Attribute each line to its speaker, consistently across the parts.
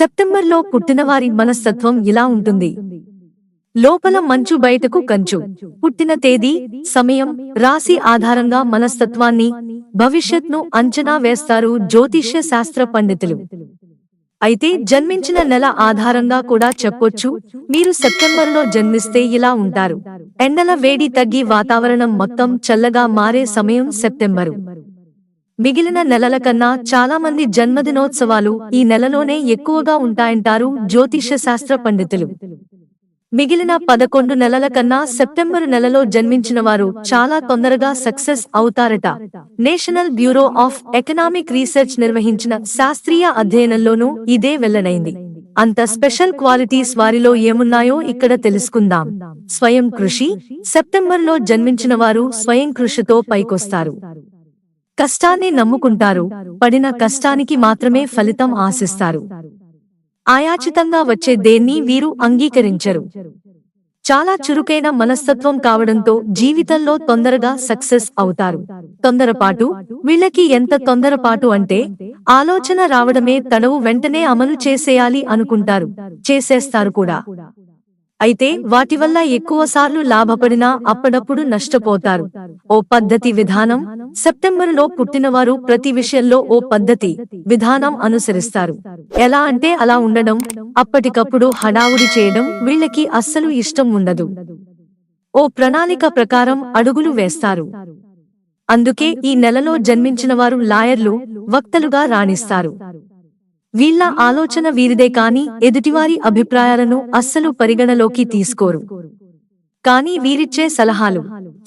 Speaker 1: సెప్టెంబర్లో పుట్టినవారి మనస్తత్వం ఇలా ఉంటుంది. లోపల మంచు బయటకు కంచు. పుట్టిన తేదీ సమయం రాశి ఆధారంగా మనస్తత్వాన్ని భవిష్యత్ను అంచనా వేస్తారు జ్యోతిష్య శాస్త్ర పండితులు. అయితే జన్మించిన నెల ఆధారంగా కూడా చెప్పొచ్చు మీరు సెప్టెంబర్లో జన్మిస్తే ఇలా ఉంటారు. ఎండల వేడి తగ్గి వాతావరణం మొత్తం చల్లగా మారే సమయం సెప్టెంబరు. మిగిలిన నెలల కన్నా చాలా మంది జన్మదినోత్సవాలు ఈ నెలలోనే ఎక్కువగా ఉంటాయంటారు జ్యోతిష శాస్త్ర పండితులు. మిగిలిన పదకొండు నెలల కన్నా సెప్టెంబరు నెలలో జన్మించిన వారు చాలా తొందరగా success అవుతారట. National Bureau of Economic Research నిర్వహించిన శాస్త్రీయ అధ్యయనంలోనూ ఇదే వెల్లడైంది. అంత స్పెషల్ క్వాలిటీస్ వారిలో ఏమున్నాయో ఇక్కడ తెలుసుకుందాం. స్వయం కృషి సెప్టెంబర్లో జన్మించిన వారు స్వయం కృషితో పైకొస్తారు. కష్టాన్ని నమ్ముకుంటారు పడిన కష్టానికి మాత్రమే ఫలితం ఆశిస్తారు. ఆయాచితంగా వచ్చే దేన్ని వీరు అంగీకరించరు. చాలా చురుకైన మనస్తత్వం కావడంతో జీవితంలో తొందరగా సక్సెస్ అవుతారు. తొందరపాటు వీళ్ళకి ఎంత తొందరపాటు అంటే ఆలోచన రావడమే తడవు వెంటనే అమలు చేసేయాలి అనుకుంటారు చేసేస్తారు కూడా. అయితే వాటి వల్ల ఎక్కువ సార్లు లాభపడినా అప్పుడప్పుడు నష్టపోతారు. ఓ పద్ధతి విధానం సెప్టెంబరులో పుట్టినవారు ప్రతి విషయంలో ఓ పద్ధతి విధానం అనుసరిస్తారు. ఎలా అంటే అలా ఉండడం అప్పటికప్పుడు హడావుడి చేయడం వీళ్ళకి అస్సలు ఇష్టం ఉండదు. ఓ ప్రణాళిక ప్రకారం అడుగులు వేస్తారు. అందుకే ఈ నెలలో జన్మించిన వారు లాయర్లు వక్తలుగా రాణిస్తారు. వీళ్ళ ఆలోచన వీరిదే కాని ఎదుటివారి అభిప్రాయాలను అస్సలు పరిగణలోకి తీసుకోరు. కానీ వీరిచ్చే సలహాలు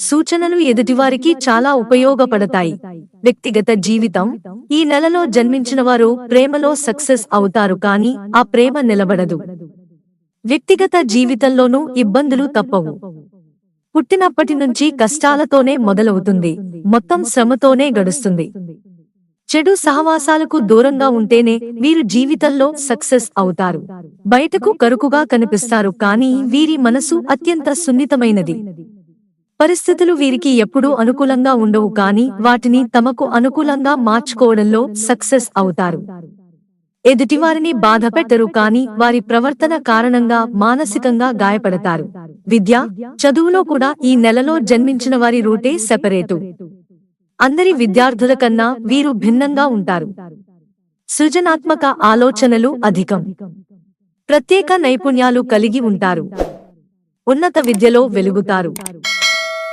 Speaker 1: సూచనలు ఎదుటివారికి చాలా ఉపయోగపడతాయి. వ్యక్తిగత జీవితం ఈ నెలలో జన్మించిన వారు ప్రేమలో సక్సెస్ అవుతారు కానీ ఆ ప్రేమ నిలబడదు. వ్యక్తిగత జీవితంలోనూ ఇబ్బందులు తప్పవు. పుట్టినప్పటి నుంచి కష్టాలతోనే మొదలవుతుంది మొత్తం శ్రమతోనే గడుస్తుంది. చెడు సహవాసాలకు దూరంగా ఉంటేనే వీరు జీవితంలో సక్సెస్ అవుతారు. బయటకు కరుకుగా కనిపిస్తారు కానీ వీరి మనసు అత్యంత సున్నితమైనది. పరిస్థితులు వీరికి ఎప్పుడూ అనుకూలంగా ఉండవు కానీ వాటిని తమకు అనుకూలంగా మార్చుకోవడంలో సక్సెస్ అవుతారు. ఎదుటివారిని బాధ పెట్టరు కానీ వారి ప్రవర్తన కారణంగా మానసికంగా గాయపడతారు. విద్య చదువులో కూడా ఈ నెలలో జన్మించిన వారి రూటే సెపరేటు. అందరి విద్యార్థుల కన్నా వీరు భిన్నంగా ఉంటారు. సృజనాత్మక ఆలోచనలు అధికం. ప్రత్యేక నైపుణ్యాలు కలిగి ఉంటారు. ఉన్నత విద్యలో వెలుగుతారు.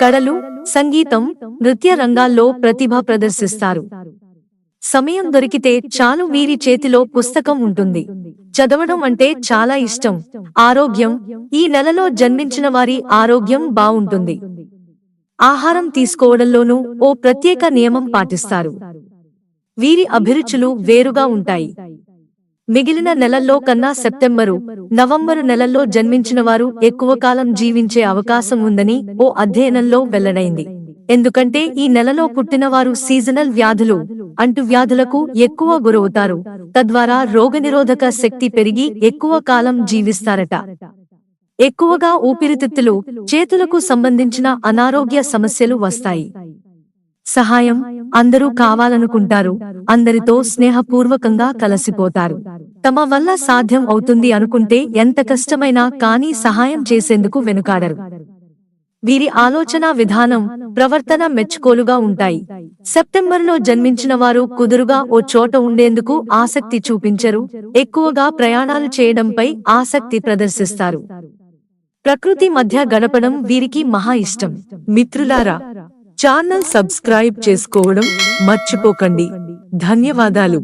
Speaker 1: కళలు సంగీతం నృత్య రంగాల్లో ప్రతిభ ప్రదర్శిస్తారు. సమయం దొరికితే చాలు వీరి చేతిలో పుస్తకం ఉంటుంది. చదవడం అంటే చాలా ఇష్టం. ఆరోగ్యం ఈ నెలలో జన్మించిన వారి ఆరోగ్యం బావుంటుంది ఆహారం తీసుకోవడంలోనూ ఓ ప్రత్యేక నియమం పాటిస్తారు. వీరి అభిరుచులు వేరుగా ఉంటాయి. మిగిలిన నెలల్లో కన్నా సెప్టెంబరు నవంబరు నెలల్లో జన్మించిన వారు ఎక్కువ కాలం జీవించే అవకాశం ఉందని ఓ అధ్యయనంలో వెల్లడైంది. ఎందుకంటే ఈ నెలలో పుట్టినవారు సీజనల్ వ్యాధులు అంటు వ్యాధులకు ఎక్కువ గురవుతారు. తద్వారా రోగనిరోధక శక్తి పెరిగి ఎక్కువ కాలం జీవిస్తారట. ఎక్కువగా ఊపిరితిత్తులు చేతులకు సంబంధించిన అనారోగ్య సమస్యలు వస్తాయి. సహాయం అందరూ కావాలనుకుంటారు అందరితో స్నేహపూర్వకంగా కలసిపోతారు. తమ వల్ల సాధ్యం అవుతుంది అనుకుంటే ఎంత కష్టమైనా కానీ సహాయం చేసేందుకు వెనుకాడరు. వీరి ఆలోచన విధానం ప్రవర్తన మెచ్చుకోలుగా ఉంటాయి. సెప్టెంబర్లో జన్మించిన వారు కుదురుగా ఓ చోట ఉండేందుకు ఆసక్తి చూపించరు ఎక్కువగా ప్రయాణాలు చేయడంపై ఆసక్తి ప్రదర్శిస్తారు. ప్రకృతి మధ్య గడపడం వీరికి మహా ఇష్టం. మిత్రులారా ఛానల్ సబ్స్క్రైబ్ చేసుకోవడం మర్చిపోకండి. ధన్యవాదాలు.